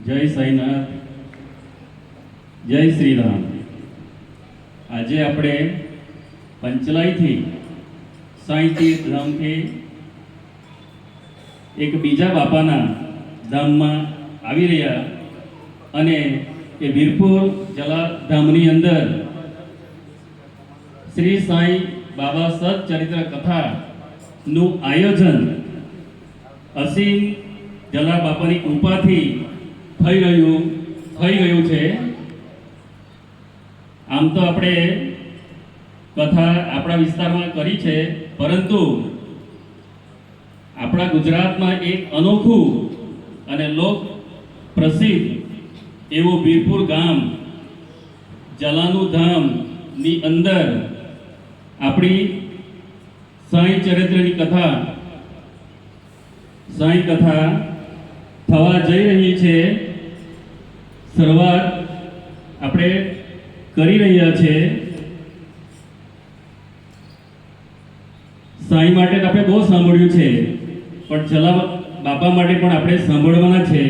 જય સાઈનાથ, જય શ્રી રામ આજે આપણે પંચલાઈથી સાંઈ તીર્થ ધામથી એક બીજા બાપાના ધામમાં આવી રહ્યા અને એ વીરપુર જલાધામની અંદર શ્રી સાંઈ બાબા સચરિત્ર કથાનું આયોજન અસીમ જલા બાપાની કૃપાથી થઈ રહ્યું થઈ ગયું છે. આમ તો આપણે કથા આપણા વિસ્તારમાં કરી છે, પરંતુ આપણા ગુજરાતમાં એક અનોખું અને લોક પ્રસિદ્ધ એવું વીરપુર ગામ જલાનું ધામની અંદર આપણી સાંઈ ચરિત્રની કથા, સાંઈ કથા થવા જઈ રહી છે. શરૂઆત આપણે કરી રહ્યા છે. સાંઈ માટે આપણે બહુ સાંભળ્યું છે, પણ જલા બાપા માટે પણ આપણે સાંભળવાના છે.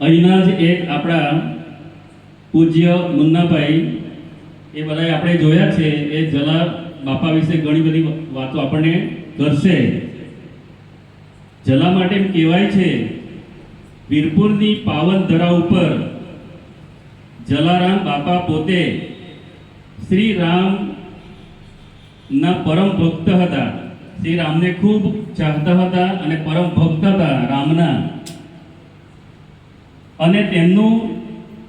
અહીંના જ એક આપણા પૂજ્ય મુન્નાભાઈ, એ બધા આપણે જોયા છે, એ જલા બાપા વિશે ઘણી બધી વાતો આપણને કરશે. જલા માટે એમ કહેવાય છે, વીરપુરની પાવન ધરા ઉપર જલારામ બાપા પોતે શ્રી રામના પરમ ભક્ત હતા. શ્રી રામને ખૂબ ચાહતા હતા અને પરમ ભક્ત હતા રામના. અને તેમનું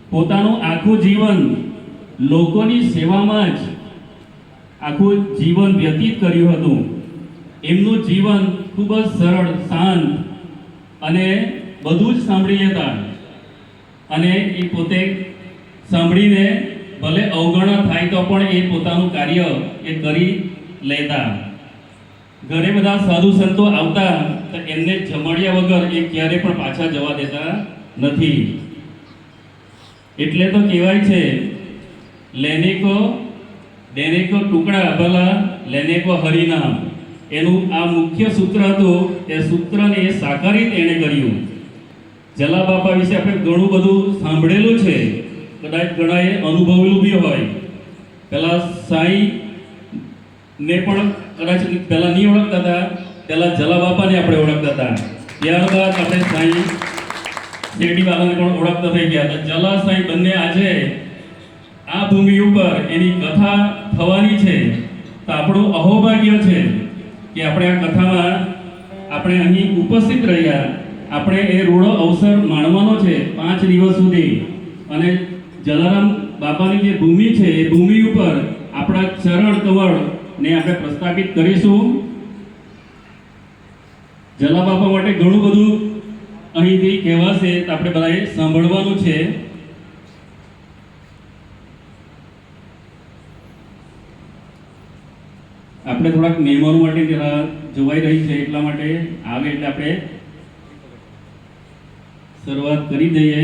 પોતાનું આખું જીવન લોકોની સેવામાં જ આખું જીવન વ્યતીત કર્યું હતું. એમનું જીવન ખૂબ જ સરળ, શાંત અને બધું જ સાંભળી હતા. અને એ પોતે સાંભળીને ભલે અવગણા થાય તો પણ એ પોતાનું કાર્ય એ કરી લેતા. ઘરે બધા સાધુ સંતો આવતા તો એમને જમાડ્યા વગર એ ક્યારે પણ પાછા જવા દેતા નથી. એટલે તો કહેવાય છે લેને કો ટુકડા ભલા લેને કો હરિનામ. એનું આ મુખ્ય સૂત્ર હતું, એ સૂત્રને એ સાકારી એણે કર્યું. જલા બાપા વિશે આપણે ઘણું બધું સાંભળેલું છે. કદાચ ઘણાએ અનુભવેલું બી હોય. પહેલાં સાંઈ ને પણ કદાચ પહેલાં નહીં ઓળખતા હતા પહેલાં જલા બાપાને આપણે ઓળખતા હતા. ત્યારબાદ આપણે સાંઈ શેરડી બાબાને પણ ઓળખતા થઈ ગયા. હતા જલા સાંઈ બંને આજે આ ભૂમિ ઉપર એની કથા થવાની છે. તો આપણું અહોભાગ્ય છે કે આપણે આ કથામાં આપણે અહીં ઉપસ્થિત રહ્યા. આપણે એ રૂડો અવસર માણવાનો છે પાંચ દિવસ સુધી. અને જલારામ બાપાની જે ભૂમિ છે, એ ભૂમિ ઉપર આપણા ચરણ કવળને આપણે પ્રસ્થાપિત કરીશું. જલા બાપા માટે ઘણું બધું અહીંથી કહેવાશે આપણે બધાએ સાંભળવાનું છે. આપણે થોડાક મહેમાનો માટે જરા જોવાઈ રહી છે, એટલા માટે આવે એટલે આપણે શરૂઆત કરી દઈએ.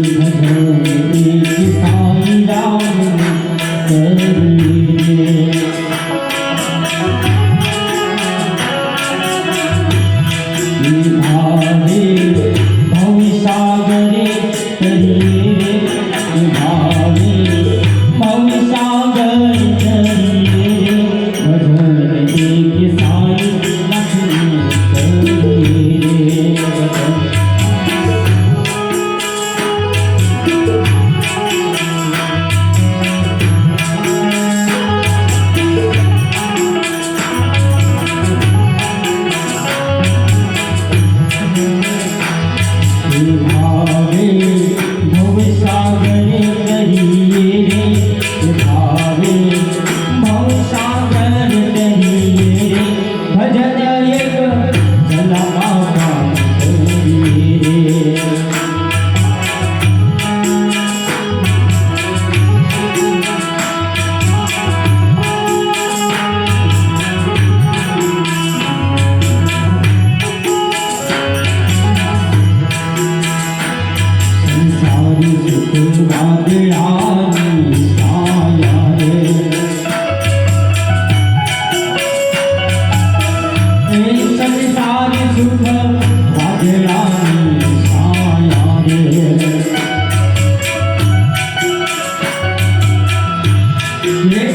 Amen.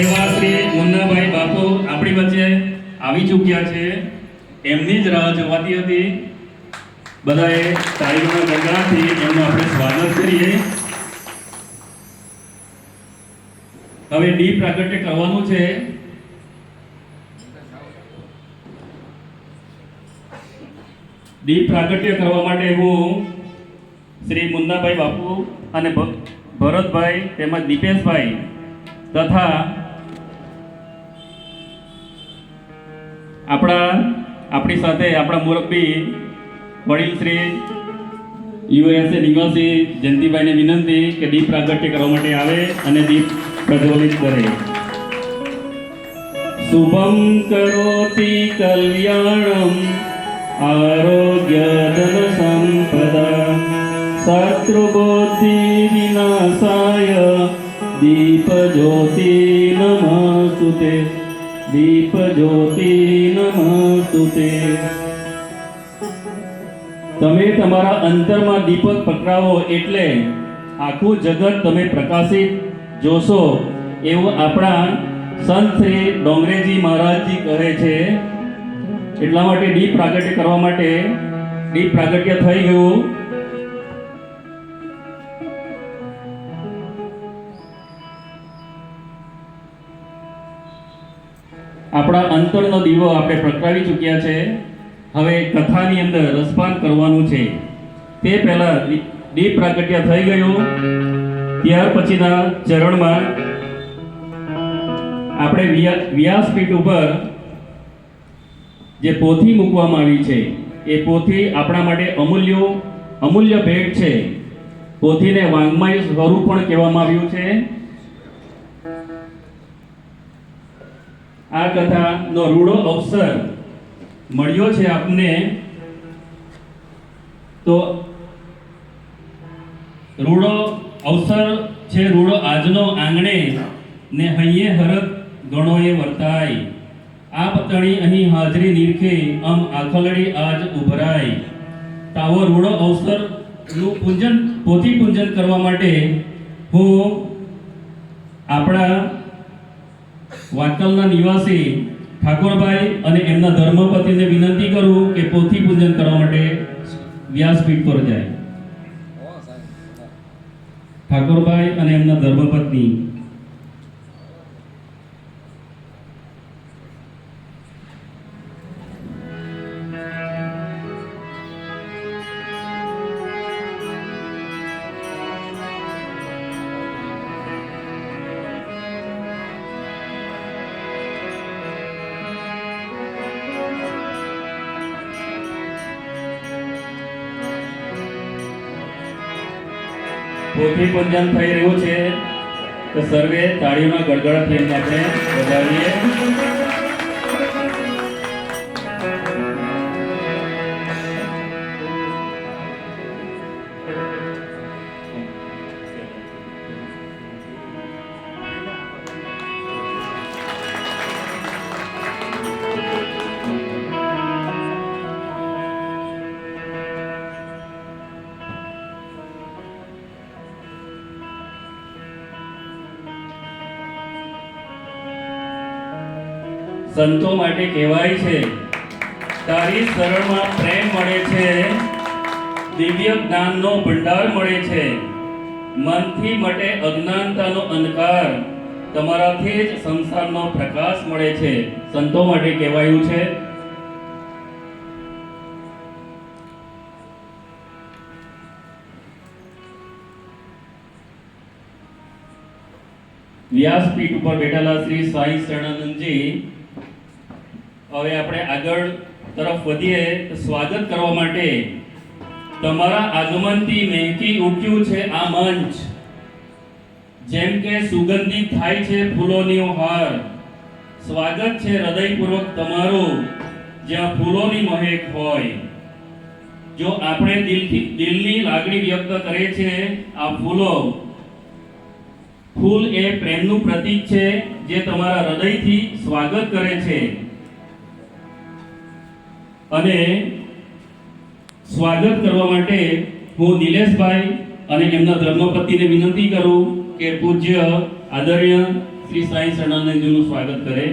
એવા શ્રી મુન્નાભાઈ બાપુ આપણી વચ્ચે આવી ચૂક્યા છે. એમની જ રાહ જોવાતી હતી. બધાએ તાળીઓના ગંગાથી એમનું આપણે સ્વાગત કરીએ. હવે ડી પ્રાગટ્ય કરવાનું છે. દીપ પ્રાગટ્ય કરવા માટે હું શ્રી મુન્નાભાઈ બાપુ અને ભરતભાઈ તેમજ દીપેશભાઈ તથા આપણા, આપણી સાથે આપણા મુરબ્બી વડીલ શ્રી યુએસએ નિવાસી જયંતિભાઈને વિનંતી કે દીપ પ્રાગટ્ય કરવા માટે આવે અને દીપ પ્રજ્વલિત કરે. શુભમ કરોતિ કલ્યાણમ, આરોગ્ય ધન સંપદા શત્રુબુદ્ધિ વિનાશાય, દીપ જ્યોતિ નમસ્તુતે. દીપ જ્યોતિ નમસ્તુતે. તમે તમારા અંતરમાં દીપક પકડાવો એટલે આખું જગત તમે પ્રકાશિત જોશો એવું આપણા સંત શ્રી ડોંગરેજી મહારાજજી કહે છે. એટલા માટે દીપ પ્રાગટ્ય કરવા માટે દીપ પ્રાગટ્ય થઈ ગયું. આપણા અંતરનો દીવો આપણે પ્રગટાવી ચૂક્યા છે. હવે કથાની અંદર રસપાન કરવાનું છે. તે પહેલા દીપ પ્રાગટ્ય થઈ ગયું. ત્યાર પછીના ચરણમાં આપણે વ્યા- વ્યાસપીઠ ઉપર જે પોથી મૂકવામાં આવી છે, એ પોથી આપણા માટે અમૂલ્યો, અમૂલ્ય ભેટ છે. પોથીને વાંગમય સ્વરૂપ પણ કહેવામાં આવ્યું છે. આ કથાનો રૂડો અવસર મળ્યો છે આપને? તો રૂડો અવસર છે, રૂડો આજનો આંગણે ને હૈયે હરત ગણોએ વર્તાય. આ પતણી અહીં હાજરી નીરખે, આમ આખલડી આજ ઉભરાય. તાવો રૂડો અવસરનું પૂજન, પોથી પૂજન કરવા માટે હું આપણા વાંકલના નિવાસી ઠાકોરભાઈ અને એમના ધર્મપતિને વિનંતી કરું કે પોથી પૂજન કરવા માટે વ્યાસપીઠ પર જાય. ઠાકોરભાઈ અને એમના ધર્મપત્ની પોથી પૂજન થઈ રહ્યું છે. તો સર્વે તાળીઓના ગડગડાથી એમને આપણે વધાવીએ સંતો માટે કહેવાય છે. તારી શરણમાં પ્રેમ મળે છે. દિવ્ય જ્ઞાનનો ભંડાર મળે છે. મનથી મટે અજ્ઞાનતાનો અંધકાર. તમારાથી જ સંસારનો પ્રકાશ મળે છે. સંતો માટે કહેવાયું છે. વ્યાસપીઠ ઉપર બેઠેલા શ્રી સ્વાઈ શરણાનંદજી હવે આપણે આગળ તરફ વધીએ તો સ્વાગત કરવા માટે તમારા આગમનથી મહેકી ઉઠ્યું છે આ મંચ. જેમ કે સુગંધિત થાય છે ફૂલોની હાર. સ્વાગત છે હૃદયપૂર્વક તમારું, જ્યાં ફૂલોની મહેક હોય. જો આપણે દિલથી, દિલની લાગણી વ્યક્ત કરે છે આ ફૂલો, ફૂલ એ પ્રેમનું પ્રતીક છે જે તમારા હૃદયથી સ્વાગત કરે છે. અને સ્વાગત કરવા માટે હું નિલેશભાઈ અને એમના ધર્મપતિને વિનંતી કરું કે પૂજ્ય આદરણીય શ્રી સાંઈ સદાનંદજીનું સ્વાગત કરે.